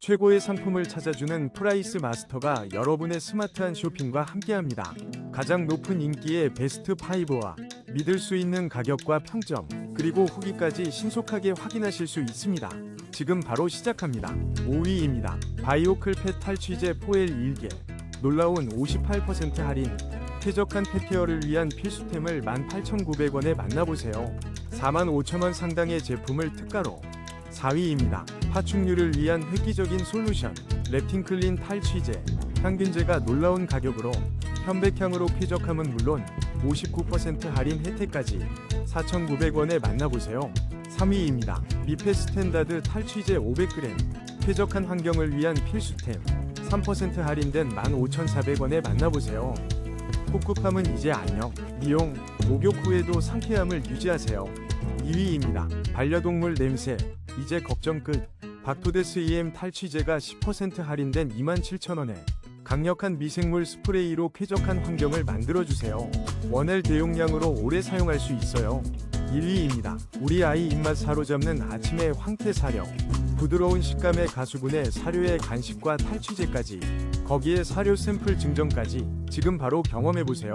최고의 상품을 찾아주는 프라이스 마스터가 여러분의 스마트한 쇼핑과 함께합니다. 가장 높은 인기의 베스트 5와 믿을 수 있는 가격과 평점, 그리고 후기까지 신속하게 확인하실 수 있습니다. 지금 바로 시작합니다. 5위입니다. 바이오클 펫 탈취제 포엘 1개. 놀라운 58% 할인. 쾌적한 펫케어를 위한 필수템을 18,900원에 만나보세요. 45,000원 상당의 제품을 특가로. 4위입니다. 파충류를 위한 획기적인 솔루션. 랩팅 클린 탈취제. 향균제가 놀라운 가격으로 편백향으로 쾌적함은 물론 59% 할인 혜택까지 4,900원에 만나보세요. 3위입니다. 미페 스탠다드 탈취제 500g. 쾌적한 환경을 위한 필수템. 3% 할인된 15,400원에 만나보세요. 꿉꿉함은 이제 안녕. 미용, 목욕 후에도 상쾌함을 유지하세요. 2위입니다. 반려동물 냄새. 이제 걱정 끝. 박토데스 EM 탈취제가 10% 할인된 27,000원에 강력한 미생물 스프레이로 쾌적한 환경을 만들어주세요. 원L 대용량으로 오래 사용할 수 있어요. 1위입니다. 우리 아이 입맛 사로잡는 아침의 황태 사료. 부드러운 식감의 가수분해 사료의 간식과 탈취제까지 거기에 사료 샘플 증정까지 지금 바로 경험해보세요.